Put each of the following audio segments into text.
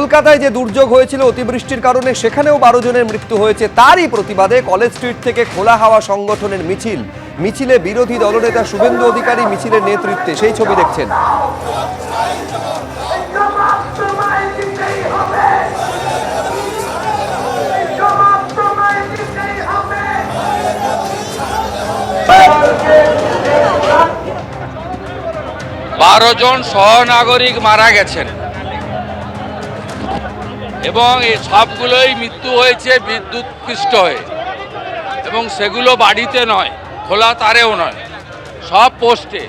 কলকাতায় যে দুর্যোগ হয়েছিল অতিবৃষ্টির কারণে সেখানেও বারো জনের মৃত্যু হয়েছে। তারই প্রতিবাদে কলেজ স্ট্রিট থেকে খোলা হাওয়া সংগঠনের মিছিল। মিছিলে বিরোধী দলনেতা শুভেন্দু অধিকারী মিছিলের নেতৃত্বে। সেই ছবি দেখছেন। বারো জন সহনাগরিক মারা গেছেন। এবং এই সবগুলোই মৃত্যু হয়েছে বিদ্যুৎপৃষ্ট হয়ে। এবং সেগুলো বাড়িতে নয়, খোলা তারেও নয়, সব পোস্টে,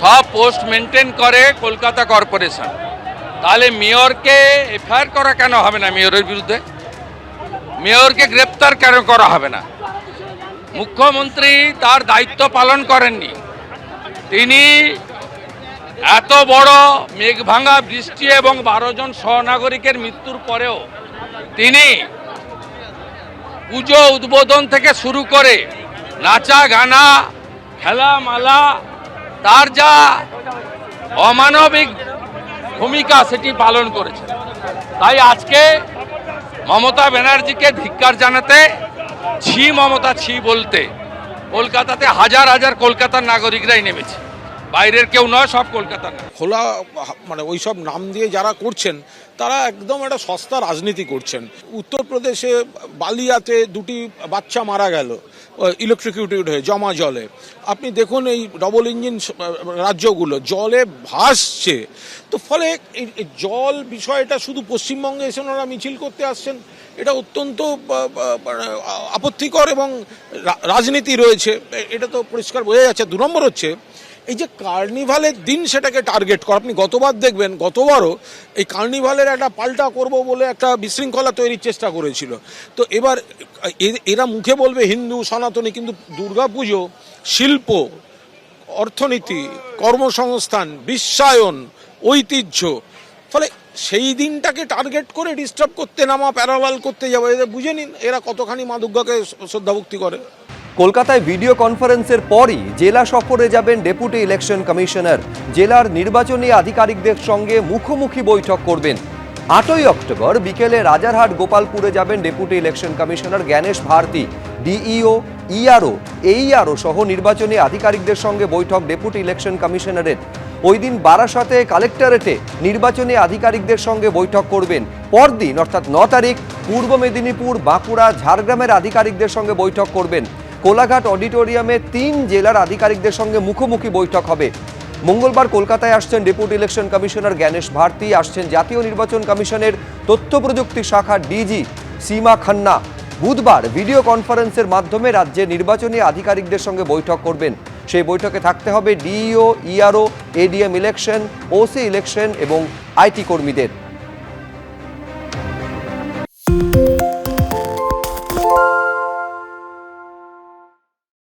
সব পোস্ট মেনটেন করে কলকাতা কর্পোরেশন। তাহলে মেয়রকে এফআইআর করা কেন হবে না মেয়রের বিরুদ্ধে? মেয়রকে গ্রেপ্তার কেন করা হবে না? মুখ্যমন্ত্রী তার দায়িত্ব পালন করেননি। তিনি এত বড় মেঘভাঙা বৃষ্টি এবং বারো জন সহনাগরিকের মৃত্যুর পরেও তিনি পুজো উদ্বোধন থেকে শুরু করে নাচা, গানা, খেলামালা, তার যা অমানবিক ভূমিকা সেটি পালন করেছে তাই আজকে মমতা ব্যানার্জিকে ধিক্কার জানাতে, ছি মমতা ছি বলতে, কলকাতাতে হাজার হাজার কলকাতার নাগরিকরাই নেমেছে। বাইরের কেউ নয়, সব কলকাতার খোলা মানে ওই সব নাম দিয়ে যারা করছেন, তারা একদম একটা সস্তা রাজনীতি করছেন। উত্তরপ্রদেশে বালিয়াতে দুটি বাচ্চা মারা গেল ইলেকট্রিকিউটেড হয়ে, জমা জলে। আপনি দেখুন এই ডবল ইঞ্জিন রাজ্যগুলো, জলে ভাসছে। তো ফলে এই জল বিষয়টা শুধু পশ্চিমবঙ্গে এসে ওনারা মিছিল করতে আসছেন, এটা অত্যন্ত মানে আপত্তিকর এবং রাজনীতি রয়েছে। এটা তো পরিষ্কার বোঝা যাচ্ছে। দু নম্বর হচ্ছে এই যে কার্নিভালের দিন সেটাকে টার্গেট করা, আপনি গতবার দেখবেন, গতবারও এই কার্নিভালের একটা পাল্টা করব বলে একটা বিশৃঙ্খলা তৈরির চেষ্টা করেছিল। তো এবার এরা মুখে বলবে হিন্দু, সনাতনী, কিন্তু দুর্গাপুজো, শিল্প, অর্থনীতি, কর্মসংস্থান, বিশ্বায়ন, ঐতিহ্য, ফলে সেই দিনটাকে টার্গেট করে ডিস্টার্ব করতে নামা প্যারালাল করতে যাব, এদের বুঝে নিন এরা কতখানি মা দুর্গাকে শ্রদ্ধাভক্তি করে। কলকাতায় ভিডিও কনফারেন্সের পরই জেলা সফরে যাবেন ডেপুটি ইলেকশন কমিশনার। জেলার নির্বাচনী আধিকারিকদের সঙ্গে মুখোমুখি বৈঠক করবেন। আটই অক্টোবর বিকেলে রাজারহাট গোপালপুরে যাবেন deputy election commissioner Gyanesh Bharti. DEO, ERO, AERO সহ নির্বাচনী আধিকারিকদের সঙ্গে বৈঠক ডেপুটি ইলেকশন কমিশনারের। ওই দিন বারাসতে কালেক্টরেটে নির্বাচনী আধিকারিকদের সঙ্গে বৈঠক করবেন। পরদিন, অর্থাৎ ন তারিখ, পূর্ব মেদিনীপুর, বাঁকুড়া, ঝাড়গ্রামের আধিকারিকদের সঙ্গে বৈঠক করবেন। কোলাঘাট অডিটোরিয়ামে তিন জেলার আধিকারিকদের সঙ্গে মুখোমুখি বৈঠক হবে। মঙ্গলবার কলকাতায় আসছেন deputy election commissioner Gyanesh Bharti, আসছেন জাতীয় নির্বাচন কমিশনের তথ্য প্রযুক্তি শাখার ডিজি সীমা খান্না। বুধবার ভিডিও কনফারেন্সের মাধ্যমে রাজ্যের নির্বাচনী আধিকারিকদের সঙ্গে বৈঠক করবেন। সেই বৈঠকে থাকতে হবে DEO, ERO, ADM election, OC election এবং আইটি কর্মীদের।